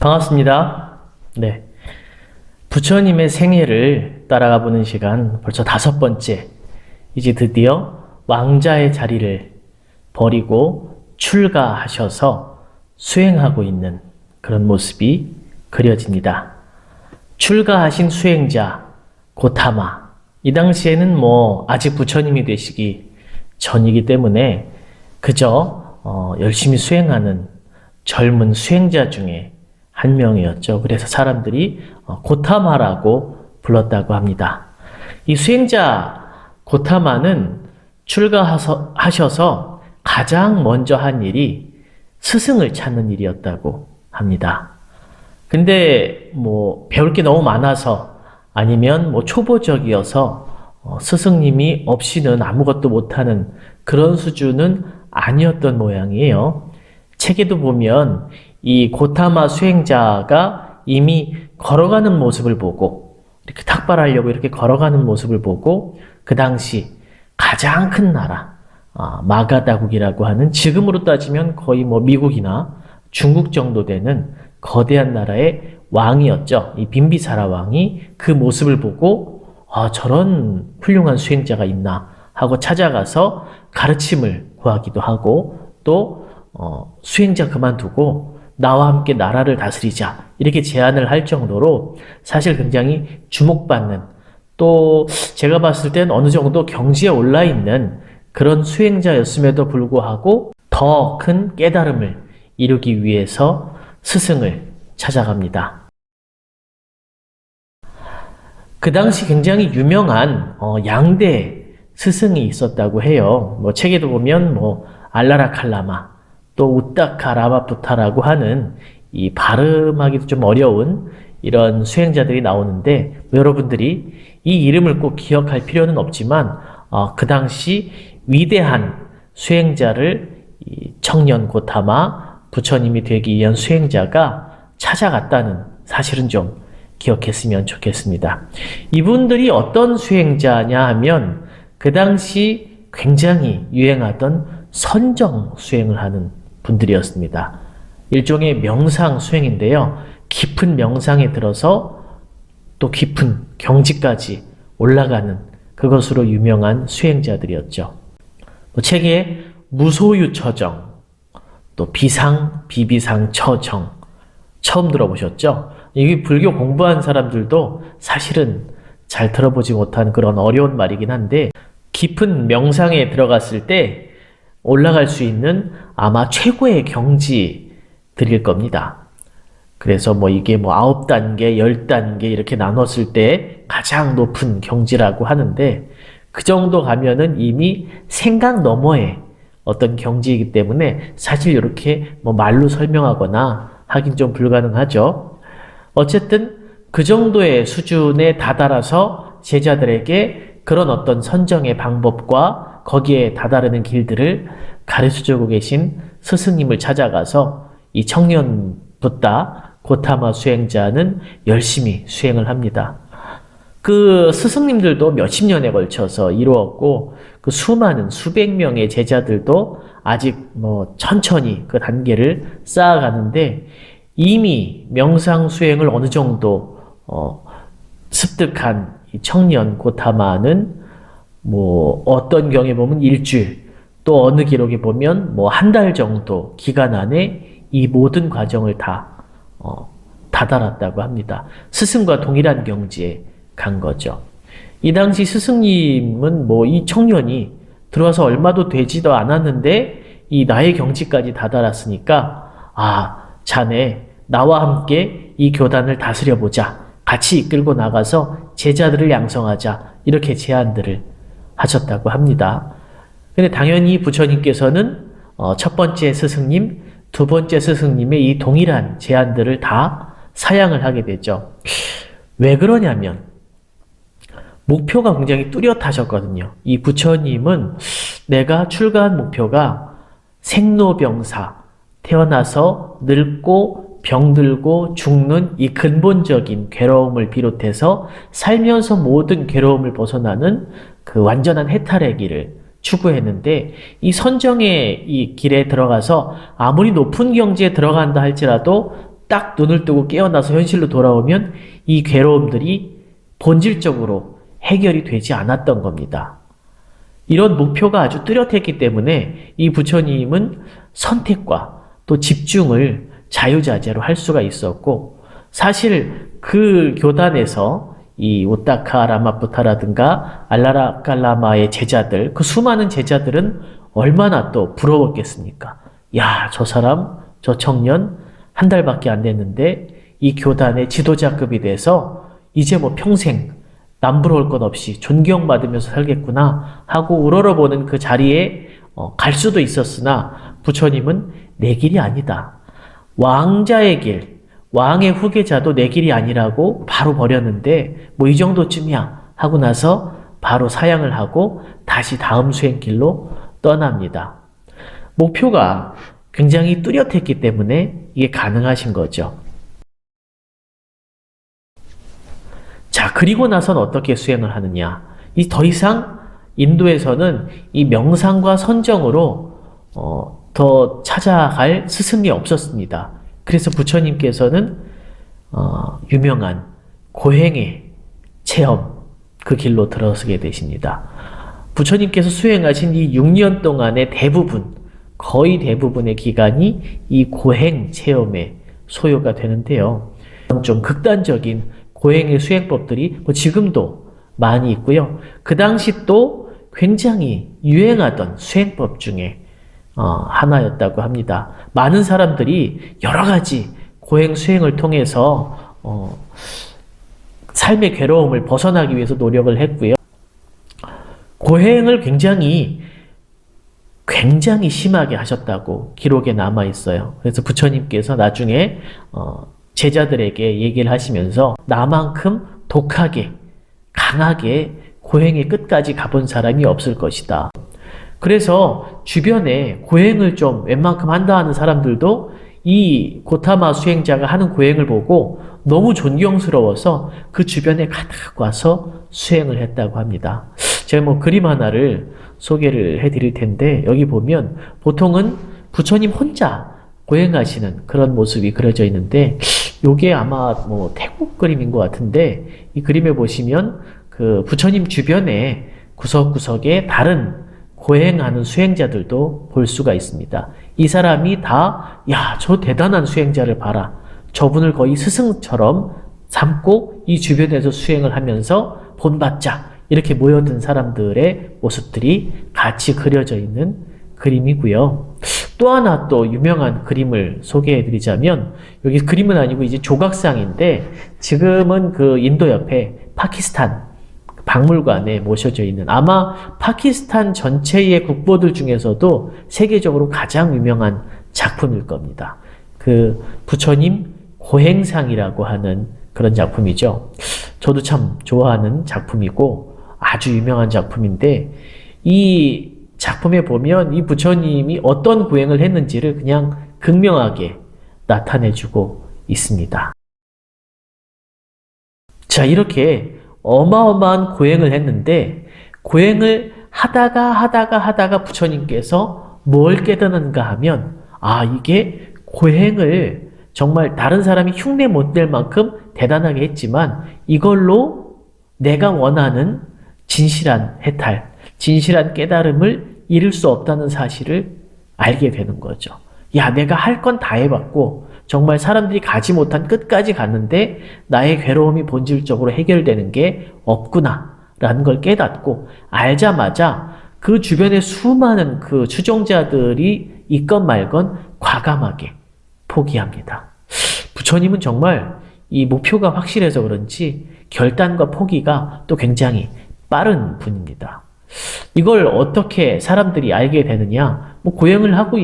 반갑습니다. 네. 부처님의 생애를 따라가 보는 시간 벌써 다섯 번째. 이제 드디어 왕자의 자리를 버리고 출가하셔서 수행하고 있는 그런 모습이 그려집니다. 출가하신 수행자 고타마. 이 당시에는 뭐 아직 부처님이 되시기 전이기 때문에 그저 어, 열심히 수행하는 젊은 수행자 중에 한 명이었죠. 그래서 사람들이 어, 고타마라고 불렀다고 합니다. 이 수행자 고타마는 출가하셔서 가장 먼저 한 일이 스승을 찾는 일이었다고 합니다. 근데 뭐 배울 게 너무 많아서 아니면 뭐 초보적이어서 어, 스승님이 없이는 아무것도 못하는 그런 수준은 아니었던 모양이에요. 책에도 보면 이 고타마 수행자가 이미 걸어가는 모습을 보고 이렇게 탁발하려고 이렇게 걸어가는 모습을 보고 그 당시 가장 큰 나라 아, 마가다국이라고 하는 지금으로 따지면 거의 뭐 미국이나 중국 정도 되는 거대한 나라의 왕이었죠. 이 빈비사라 왕이 그 모습을 보고 아, 저런 훌륭한 수행자가 있나 하고 찾아가서 가르침을 구하기도 하고 또 어, 수행자 그만두고 나와 함께 나라를 다스리자 이렇게 제안을 할 정도로 사실 굉장히 주목받는 또 제가 봤을 땐 어느 정도 경지에 올라 있는 그런 수행자였음에도 불구하고 더 큰 깨달음을 이루기 위해서 스승을 찾아갑니다. 그 당시 굉장히 유명한 어, 양대 스승이 있었다고 해요. 뭐 책에도 보면 뭐 알라라 칼라마 또 우타카 라마푸타라고 하는 이 발음하기도 좀 어려운 이런 수행자들이 나오는데 뭐 여러분들이 이 이름을 꼭 기억할 필요는 없지만 어, 그 당시 위대한 수행자를 이 청년 고 타마 부처님이 되기 위한 수행자가 찾아갔다는 사실은 좀 기억했으면 좋겠습니다. 이분들이 어떤 수행자냐 하면 그 당시 굉장히 유행하던 선정 수행을 하는 분들이었습니다. 일종의 명상 수행인데요. 깊은 명상에 들어서 또 깊은 경지까지 올라가는 그것으로 유명한 수행자들이었죠. 뭐 책에 무소유 처정, 또 비상, 비비상 처정 처음 들어보셨죠? 이게 불교 공부한 사람들도 사실은 잘 들어보지 못한 그런 어려운 말이긴 한데 깊은 명상에 들어갔을 때 올라갈 수 있는 아마 최고의 경지들일 겁니다. 그래서 뭐 이게 뭐 아홉 단계, 열 단계 이렇게 나눴을 때 가장 높은 경지라고 하는데 그 정도 가면은 이미 생각 너머의 어떤 경지이기 때문에 사실 이렇게 뭐 말로 설명하거나 하긴 좀 불가능하죠. 어쨌든 그 정도의 수준에 다다라서 제자들에게 그런 어떤 선정의 방법과 거기에 다다르는 길들을 가르쳐주고 계신 스승님을 찾아가서 이 청년 붓다 고타마 수행자는 열심히 수행을 합니다. 그 스승님들도 몇십 년에 걸쳐서 이루었고 그 수많은 수백 명의 제자들도 아직 뭐 천천히 그 단계를 쌓아가는데 이미 명상 수행을 어느 정도 어, 습득한 이 청년 고타마는 뭐 어떤 경에 보면 일주일 또 어느 기록에 보면 뭐 한 달 정도 기간 안에 이 모든 과정을 다 어, 다다랐다고 합니다. 스승과 동일한 경지에 간 거죠. 이 당시 스승님은 뭐 이 청년이 들어와서 얼마도 되지도 않았는데 이 나의 경지까지 다다랐으니까 아 자네 나와 함께 이 교단을 다스려 보자 같이 이끌고 나가서 제자들을 양성하자 이렇게 제안들을 하셨다고 합니다. 근데 당연히 부처님께서는 어, 첫 번째 스승님, 두 번째 스승님의 이 동일한 제안들을 다 사양을 하게 되죠. 왜 그러냐면 목표가 굉장히 뚜렷하셨거든요. 이 부처님은 내가 출가한 목표가 생로병사, 태어나서 늙고 병들고 죽는 이 근본적인 괴로움을 비롯해서 살면서 모든 괴로움을 벗어나는 그 완전한 해탈의 길을 추구했는데 이 선정의 이 길에 들어가서 아무리 높은 경지에 들어간다 할지라도 딱 눈을 뜨고 깨어나서 현실로 돌아오면 이 괴로움들이 본질적으로 해결이 되지 않았던 겁니다. 이런 목표가 아주 뚜렷했기 때문에 이 부처님은 선택과 또 집중을 자유자재로 할 수가 있었고 사실 그 교단에서 이 우타카 라마푸타라든가 알라라 깔라마의 제자들 그 수많은 제자들은 얼마나 또 부러웠겠습니까? 야, 저 사람, 저 청년 한 달밖에 안 됐는데 이 교단의 지도자급이 돼서 이제 뭐 평생 남부러울 것 없이 존경받으면서 살겠구나 하고 우러러보는 그 자리에 어, 갈 수도 있었으나 부처님은 내 길이 아니다. 왕자의 길, 왕의 후계자도 내 길이 아니라고 바로 버렸는데 뭐 이 정도쯤이야 하고 나서 바로 사양을 하고 다시 다음 수행길로 떠납니다. 목표가 굉장히 뚜렷했기 때문에 이게 가능하신 거죠. 자, 그리고 나선 어떻게 수행을 하느냐. 이 더 이상 인도에서는 이 명상과 선정으로 어, 더 찾아갈 스승이 없었습니다. 그래서 부처님께서는 어, 유명한 고행의 체험 그 길로 들어서게 되십니다. 부처님께서 수행하신 이 6년 동안의 대부분, 거의 대부분의 기간이 이 고행 체험에 소요가 되는데요. 좀 극단적인 고행의 수행법들이 뭐 지금도 많이 있고요. 그 당시 또 굉장히 유행하던 수행법 중에 어, 하나였다고 합니다. 많은 사람들이 여러 가지 고행 수행을 통해서 어, 삶의 괴로움을 벗어나기 위해서 노력을 했고요. 고행을 굉장히 굉장히 심하게 하셨다고 기록에 남아 있어요. 그래서 부처님께서 나중에 어, 제자들에게 얘기를 하시면서 나만큼 독하게 강하게 고행의 끝까지 가본 사람이 없을 것이다. 그래서 주변에 고행을 좀 웬만큼 한다 하는 사람들도 이 고타마 수행자가 하는 고행을 보고 너무 존경스러워서 그 주변에 가득 와서 수행을 했다고 합니다. 제가 뭐 그림 하나를 소개를 해 드릴 텐데 여기 보면 보통은 부처님 혼자 고행하시는 그런 모습이 그려져 있는데 요게 아마 뭐 태국 그림인 것 같은데 이 그림에 보시면 그 부처님 주변에 구석구석에 다른 고행하는 수행자들도 볼 수가 있습니다. 이 사람이 다, 야, 저 대단한 수행자를 봐라. 저분을 거의 스승처럼 삼고 이 주변에서 수행을 하면서 본받자. 이렇게 모여든 사람들의 모습들이 같이 그려져 있는 그림이고요. 또 하나 또 유명한 그림을 소개해 드리자면, 여기 그림은 아니고 이제 조각상인데, 지금은 그 인도 옆에 파키스탄 박물관에 모셔져 있는 아마 파키스탄 전체의 국보들 중에서도 세계적으로 가장 유명한 작품일 겁니다. 그 부처님 고행상이라고 하는 그런 작품이죠. 저도 참 좋아하는 작품이고 아주 유명한 작품인데 이 작품에 보면 이 부처님이 어떤 고행을 했는지를 그냥 극명하게 나타내주고 있습니다. 자, 이렇게 어마어마한 고행을 했는데 고행을 하다가 하다가 하다가 부처님께서 뭘 깨닫는가 하면 아 이게 고행을 정말 다른 사람이 흉내 못 낼 만큼 대단하게 했지만 이걸로 내가 원하는 진실한 해탈, 진실한 깨달음을 이룰 수 없다는 사실을 알게 되는 거죠. 야, 내가 할 건 다 해봤고 정말 사람들이 가지 못한 끝까지 갔는데 나의 괴로움이 본질적으로 해결되는 게 없구나. 라는 걸 깨닫고 알자마자 그 주변에 수많은 그 추종자들이 있건 말건 과감하게 포기합니다. 부처님은 정말 이 목표가 확실해서 그런지 결단과 포기가 또 굉장히 빠른 분입니다. 이걸 어떻게 사람들이 알게 되느냐? 뭐 고행을 하고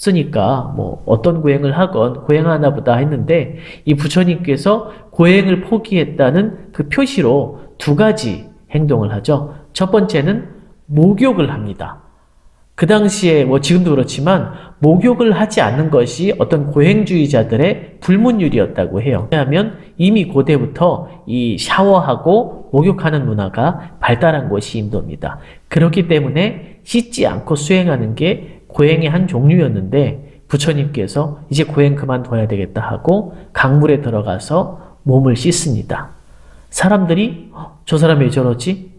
쓰니까 뭐 어떤 고행을 하건 고행하나 보다 했는데 이 부처님께서 고행을 포기했다는 그 표시로 두 가지 행동을 하죠. 첫 번째는 목욕을 합니다. 그 당시에 뭐 지금도 그렇지만 목욕을 하지 않는 것이 어떤 고행주의자들의 불문율이었다고 해요. 왜냐하면 이미 고대부터 이 샤워하고 목욕하는 문화가 발달한 곳이 인도입니다. 그렇기 때문에 씻지 않고 수행하는 게 고행의 한 종류였는데 부처님께서 이제 고행 그만둬야 되겠다 하고 강물에 들어가서 몸을 씻습니다. 사람들이 "어, 저 사람 왜 저러지?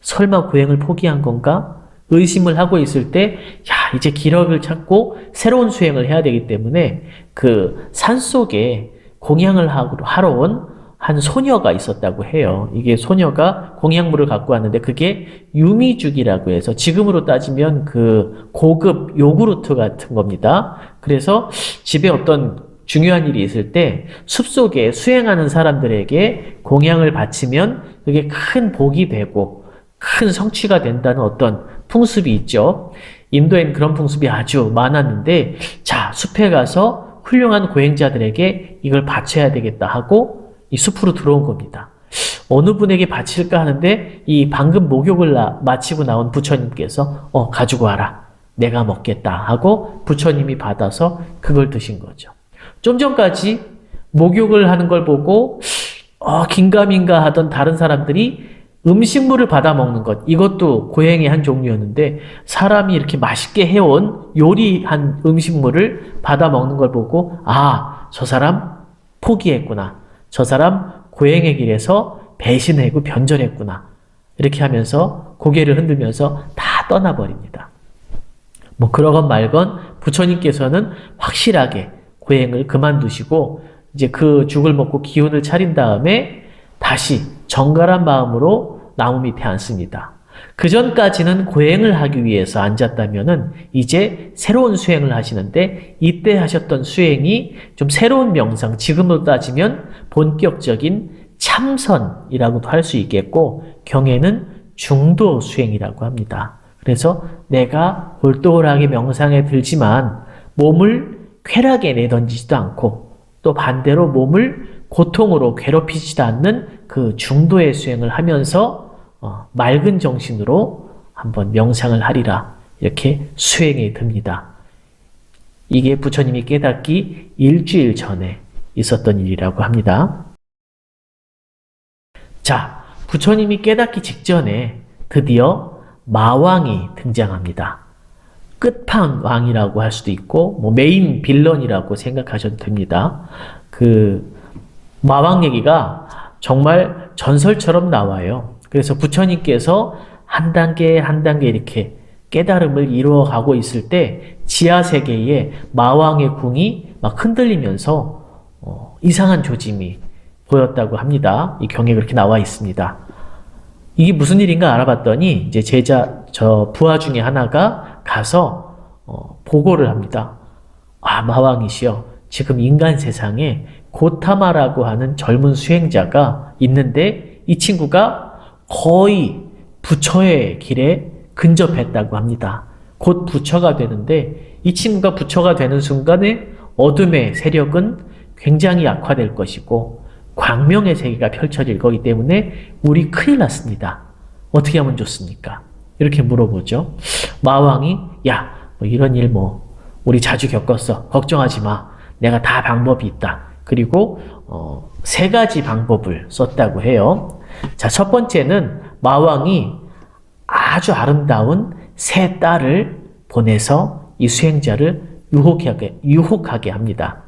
설마 고행을 포기한 건가? 의심을 하고 있을 때, 야, 이제 기력을 찾고 새로운 수행을 해야 되기 때문에 그 산 속에 공양을 하러 하러 온 한 소녀가 있었다고 해요. 이게 소녀가 공양물을 갖고 왔는데 그게 유미죽이라고 해서 지금으로 따지면 그 고급 요구르트 같은 겁니다. 그래서 집에 어떤 중요한 일이 있을 때 숲속에 수행하는 사람들에게 공양을 바치면 그게 큰 복이 되고 큰 성취가 된다는 어떤 풍습이 있죠. 인도엔 그런 풍습이 아주 많았는데, 자, 숲에 가서 훌륭한 고행자들에게 이걸 바쳐야 되겠다 하고 이 숲으로 들어온 겁니다. 어느 분에게 바칠까 하는데 이 방금 목욕을 나- 마치고 나온 부처님께서 어, 가지고 와라. 내가 먹겠다 하고 부처님이 받아서 그걸 드신 거죠. 좀 전까지 목욕을 하는 걸 보고 어, 긴가민가 하던 다른 사람들이 음식물을 받아 먹는 것 이것도 고행의 한 종류였는데 사람이 이렇게 맛있게 해온 요리한 음식물을 받아 먹는 걸 보고 아 저 사람 포기했구나 저 사람 고행의 길에서 배신하고 변절했구나 이렇게 하면서 고개를 흔들면서 다 떠나버립니다. 뭐 그러건 말건 부처님께서는 확실하게 고행을 그만두시고 이제 그 죽을 먹고 기운을 차린 다음에 다시 정갈한 마음으로 나무 밑에 앉습니다. 그 전까지는 고행을 하기 위해서 앉았다면은 이제 새로운 수행을 하시는데 이때 하셨던 수행이 좀 새로운 명상, 지금으로 따지면 본격적인 참선이라고도 할 수 있겠고 경에는 중도 수행이라고 합니다. 그래서 내가 골똘하게 명상에 들지만 몸을 쾌락에 내던지지도 않고 또 반대로 몸을 고통으로 괴롭히지도 않는 그 중도의 수행을 하면서 어, 맑은 정신으로 한번 명상을 하리라 이렇게 수행에 듭니다. 이게 부처님이 깨닫기 일주일 전에 있었던 일이라고 합니다. 자, 부처님이 깨닫기 직전에 드디어 마왕이 등장합니다. 끝판 왕이라고 할 수도 있고, 뭐 메인 빌런이라고 생각하셔도 됩니다. 그 마왕 얘기가 정말 전설처럼 나와요. 그래서 부처님께서 한 단계 한 단계 이렇게 깨달음을 이루어가고 있을 때 지하 세계에 마왕의 궁이 막 흔들리면서 어, 이상한 조짐이 보였다고 합니다. 이 경에 그렇게 나와 있습니다. 이게 무슨 일인가 알아봤더니 이제 제자 저 부하 중에 하나가 가서 어, 보고를 합니다. 아 마왕이시여 지금 인간 세상에 고타마라고 하는 젊은 수행자가 있는데 이 친구가 거의 부처의 길에 근접했다고 합니다. 곧 부처가 되는데 이 친구가 부처가 되는 순간에 어둠의 세력은 굉장히 약화될 것이고 광명의 세계가 펼쳐질 거기 때문에 우리 큰일 났습니다. 어떻게 하면 좋습니까? 이렇게 물어보죠. 마왕이 야, 뭐 이런 일 뭐 우리 자주 겪었어. 걱정하지 마. 내가 다 방법이 있다. 그리고 어, 세 가지 방법을 썼다고 해요. 자, 첫 번째는 마왕이 아주 아름다운 세 딸을 보내서 이 수행자를 유혹하게, 유혹하게 합니다.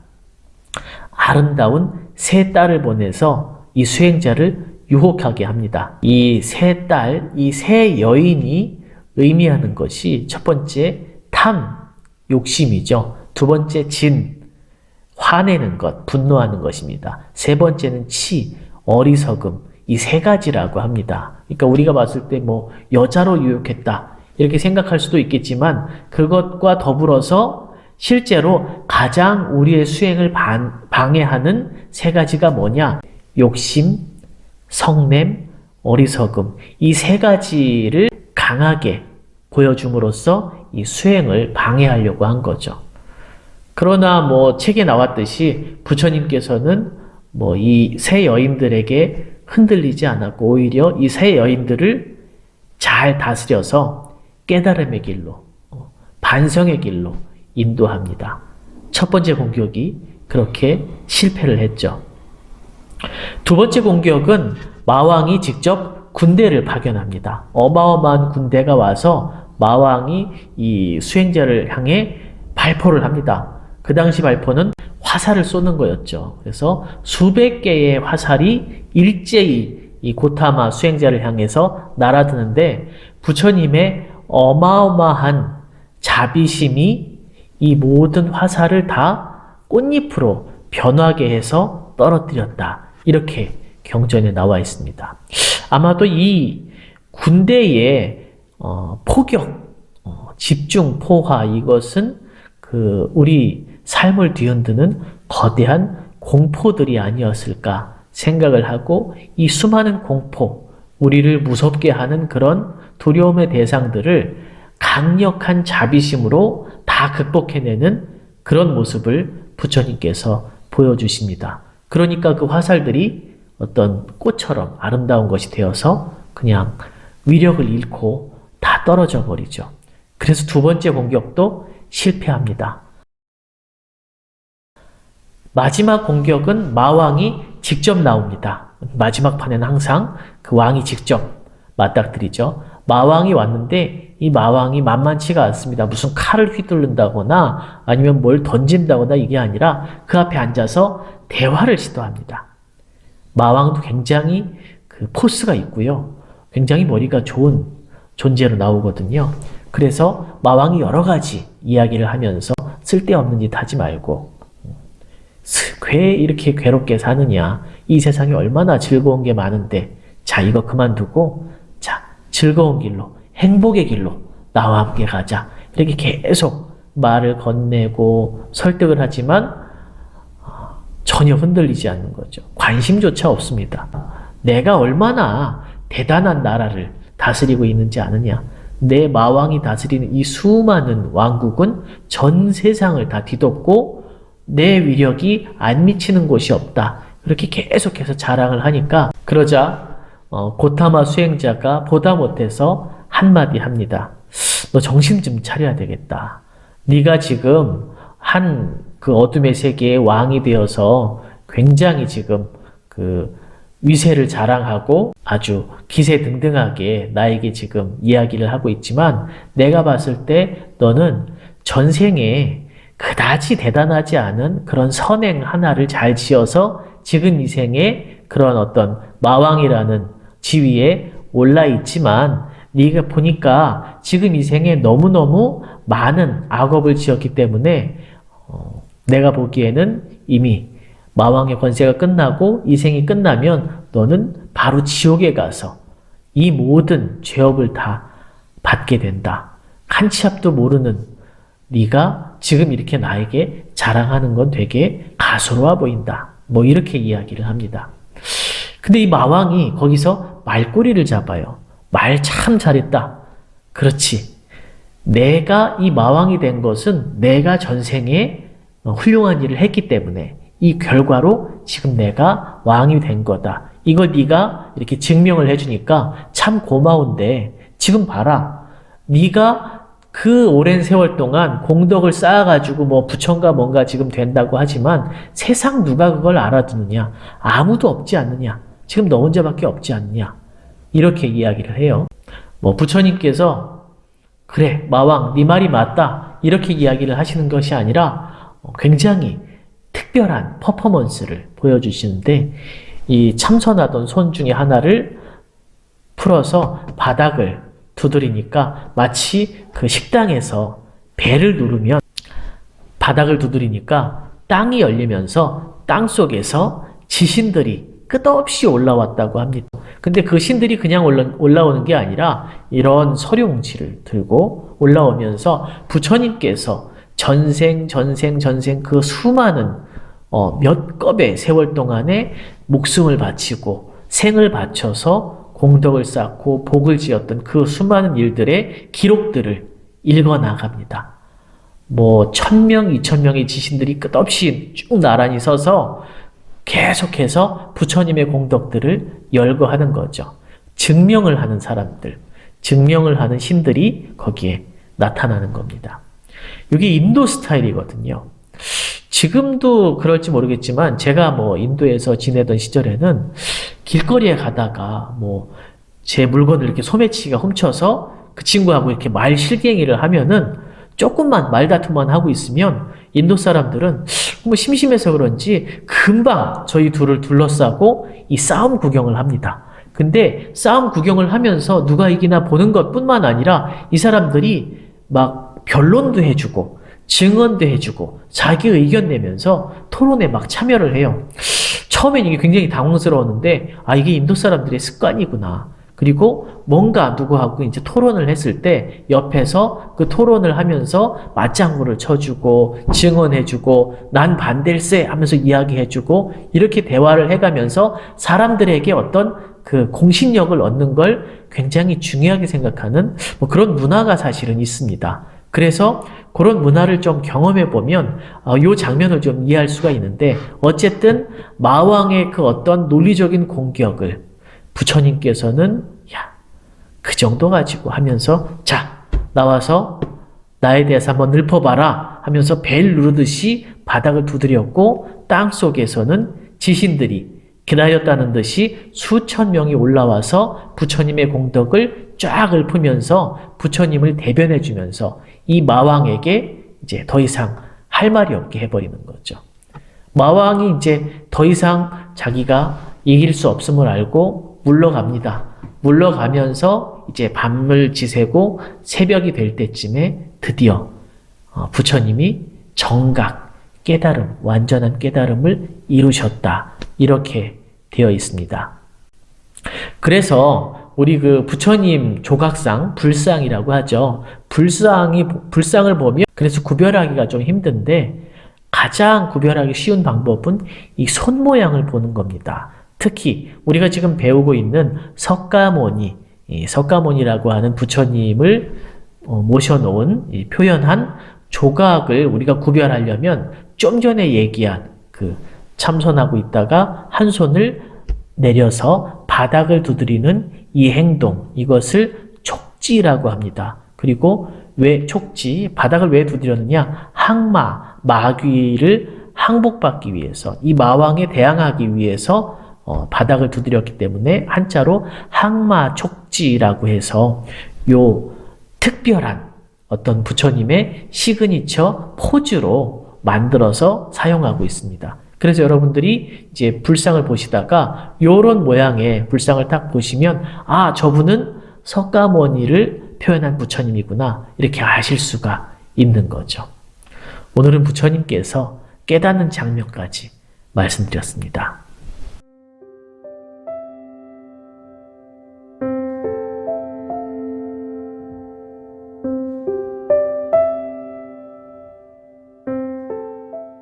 아름다운 세 딸을 보내서 이 수행자를 유혹하게 합니다. 이 세 딸, 이 세 여인이 의미하는 것이 첫 번째 탐, 욕심이죠. 두 번째 진, 화내는 것, 분노하는 것입니다. 세 번째는 치, 어리석음, 이 세 가지라고 합니다. 그러니까 우리가 봤을 때 뭐 여자로 유혹했다 이렇게 생각할 수도 있겠지만 그것과 더불어서 실제로 가장 우리의 수행을 반, 방해하는 세 가지가 뭐냐? 욕심, 성냄, 어리석음 이 세 가지를 강하게 보여줌으로써 이 수행을 방해하려고 한 거죠. 그러나 뭐 책에 나왔듯이 부처님께서는 뭐 이 세 여인들에게 흔들리지 않았고 오히려 이 세 여인들을 잘 다스려서 깨달음의 길로 어, 반성의 길로 인도합니다. 첫 번째 공격이 그렇게 실패를 했죠. 두 번째 공격은 마왕이 직접 군대를 파견합니다. 어마어마한 군대가 와서 마왕이 이 수행자를 향해 발포를 합니다. 그 당시 발포는 화살을 쏘는 거였죠. 그래서 수백 개의 화살이 일제히 이 고타마 수행자를 향해서 날아드는데 부처님의 어마어마한 자비심이 이 모든 화살을 다 꽃잎으로 변하게 해서 떨어뜨렸다. 이렇게 경전에 나와 있습니다. 아마도 이 군대의 어, 포격, 어, 집중 포화 이것은 그 우리 삶을 뒤흔드는 거대한 공포들이 아니었을까 생각을 하고 이 수많은 공포, 우리를 무섭게 하는 그런 두려움의 대상들을 강력한 자비심으로 다 극복해내는 그런 모습을 부처님께서 보여주십니다. 그러니까 그 화살들이 어떤 꽃처럼 아름다운 것이 되어서 그냥 위력을 잃고 다 떨어져 버리죠. 그래서 두 번째 공격도 실패합니다. 마지막 공격은 마왕이 직접 나옵니다. 마지막 판에는 항상 그 왕이 직접 맞닥뜨리죠. 마왕이 왔는데 이 마왕이 만만치가 않습니다. 무슨 칼을 휘두른다거나 아니면 뭘 던진다거나 이게 아니라 그 앞에 앉아서 대화를 시도합니다. 마왕도 굉장히 그 포스가 있고요. 굉장히 머리가 좋은 존재로 나오거든요. 그래서 마왕이 여러 가지 이야기를 하면서 쓸데없는 짓 하지 말고 왜 이렇게 괴롭게 사느냐? 이 세상에 얼마나 즐거운 게 많은데 자 이거 그만두고 자 즐거운 길로 행복의 길로 나와 함께 가자 이렇게 계속 말을 건네고 설득을 하지만 어, 전혀 흔들리지 않는 거죠. 관심조차 없습니다. 내가 얼마나 대단한 나라를 다스리고 있는지 아느냐? 내 마왕이 다스리는 이 수많은 왕국은 전 세상을 다 뒤덮고 내 위력이 안 미치는 곳이 없다. 그렇게 계속해서 자랑을 하니까 그러자 어, 고타마 수행자가 보다 못해서 한마디 합니다. 너 정신 좀 차려야 되겠다. 네가 지금 한 그 어둠의 세계의 왕이 되어서 굉장히 지금 그 위세를 자랑하고 아주 기세등등하게 나에게 지금 이야기를 하고 있지만 내가 봤을 때 너는 전생에 그다지 대단하지 않은 그런 선행 하나를 잘 지어서 지금 이 생에 그런 어떤 마왕이라는 지위에 올라 있지만 네가 보니까 지금 이 생에 너무너무 많은 악업을 지었기 때문에 어, 내가 보기에는 이미 마왕의 권세가 끝나고 이 생이 끝나면 너는 바로 지옥에 가서 이 모든 죄업을 다 받게 된다. 한 치 앞도 모르는 네가 지금 이렇게 나에게 자랑하는 건 되게 가소로워 보인다. 뭐 이렇게 이야기를 합니다. 근데 이 마왕이 거기서 말꼬리를 잡아요. 말 참 잘했다. 그렇지. 내가 이 마왕이 된 것은 내가 전생에 훌륭한 일을 했기 때문에 이 결과로 지금 내가 왕이 된 거다. 이걸 네가 이렇게 증명을 해주니까 참 고마운데 지금 봐라. 네가 그 오랜 세월 동안 공덕을 쌓아가지고 뭐 부처인가 뭔가 지금 된다고 하지만 세상 누가 그걸 알아듣느냐? 아무도 없지 않느냐? 지금 너 혼자밖에 없지 않느냐? 이렇게 이야기를 해요. 뭐 부처님께서 그래 마왕 네 말이 맞다 이렇게 이야기를 하시는 것이 아니라 굉장히 특별한 퍼포먼스를 보여주시는데 이 참선하던 손 중에 하나를 풀어서 바닥을 두드리니까 마치 그 식당에서 배를 누르면 바닥을 두드리니까 땅이 열리면서 땅 속에서 지신들이 끝없이 올라왔다고 합니다. 근데 그 신들이 그냥 올라, 올라오는 게 아니라 이런 서룡지를 들고 올라오면서 부처님께서 전생, 전생, 전생 그 수많은 어, 몇 겁의 세월 동안에 목숨을 바치고 생을 바쳐서 공덕을 쌓고 복을 지었던 그 수많은 일들의 기록들을 읽어 나갑니다. 뭐, 천명, 이천명의 지신들이 끝없이 쭉 나란히 서서 계속해서 부처님의 공덕들을 열거하는 거죠. 증명을 하는 사람들, 증명을 하는 신들이 거기에 나타나는 겁니다. 이게 인도 스타일이거든요. 지금도 그럴지 모르겠지만 제가 뭐 인도에서 지내던 시절에는 길거리에 가다가 뭐 제 물건을 이렇게 소매치기가 훔쳐서 그 친구하고 이렇게 말 실갱이를 하면은 조금만 말다툼만 하고 있으면 인도 사람들은 뭐 심심해서 그런지 금방 저희 둘을 둘러싸고 이 싸움 구경을 합니다. 근데 싸움 구경을 하면서 누가 이기나 보는 것 뿐만 아니라 이 사람들이 막 변론도 해주고 증언도 해주고 자기 의견 내면서 토론에 막 참여를 해요. 처음엔 이게 굉장히 당황스러웠는데 아 이게 인도 사람들의 습관이구나. 그리고 뭔가 누구하고 이제 토론을 했을 때 옆에서 그 토론을 하면서 맞장구를 쳐주고 증언해주고 난 반댈세 하면서 이야기해주고 이렇게 대화를 해가면서 사람들에게 어떤 그 공신력을 얻는 걸 굉장히 중요하게 생각하는 뭐 그런 문화가 사실은 있습니다. 그래서 그런 문화를 좀 경험해 보면 어, 이 장면을 좀 이해할 수가 있는데 어쨌든 마왕의 그 어떤 논리적인 공격을 부처님께서는 야, 그 정도 가지고 하면서 자, 나와서 나에 대해서 한번 읊어봐라 하면서 벨 누르듯이 바닥을 두드렸고 땅 속에서는 지신들이 기다렸다는 듯이 수천 명이 올라와서 부처님의 공덕을 쫙 읊으면서 부처님을 대변해 주면서 이 마왕에게 이제 더 이상 할 말이 없게 해버리는 거죠. 마왕이 이제 더 이상 자기가 이길 수 없음을 알고 물러갑니다. 물러가면서 이제 밤을 지새고 새벽이 될 때쯤에 드디어 어, 부처님이 정각, 깨달음, 완전한 깨달음을 이루셨다. 이렇게 되어 있습니다. 그래서 우리 그 부처님 조각상, 불상이라고 하죠. 불상이, 불상을 보면 그래서 구별하기가 좀 힘든데 가장 구별하기 쉬운 방법은 이 손 모양을 보는 겁니다. 특히 우리가 지금 배우고 있는 석가모니, 이 석가모니라고 하는 부처님을 어, 모셔놓은 이 표현한 조각을 우리가 구별하려면 좀 전에 얘기한 그 참선하고 있다가 한 손을 내려서 바닥을 두드리는 이 행동, 이것을 촉지라고 합니다. 그리고 왜 촉지, 바닥을 왜 두드렸느냐? 항마, 마귀를 항복받기 위해서, 이 마왕에 대항하기 위해서 어, 바닥을 두드렸기 때문에 한자로 항마 촉지라고 해서 요 특별한 어떤 부처님의 시그니처 포즈로 만들어서 사용하고 있습니다. 그래서 여러분들이 이제 불상을 보시다가 요런 모양의 불상을 딱 보시면 아 저분은 석가모니를 표현한 부처님이구나 이렇게 아실 수가 있는 거죠. 오늘은 부처님께서 깨닫는 장면까지 말씀드렸습니다.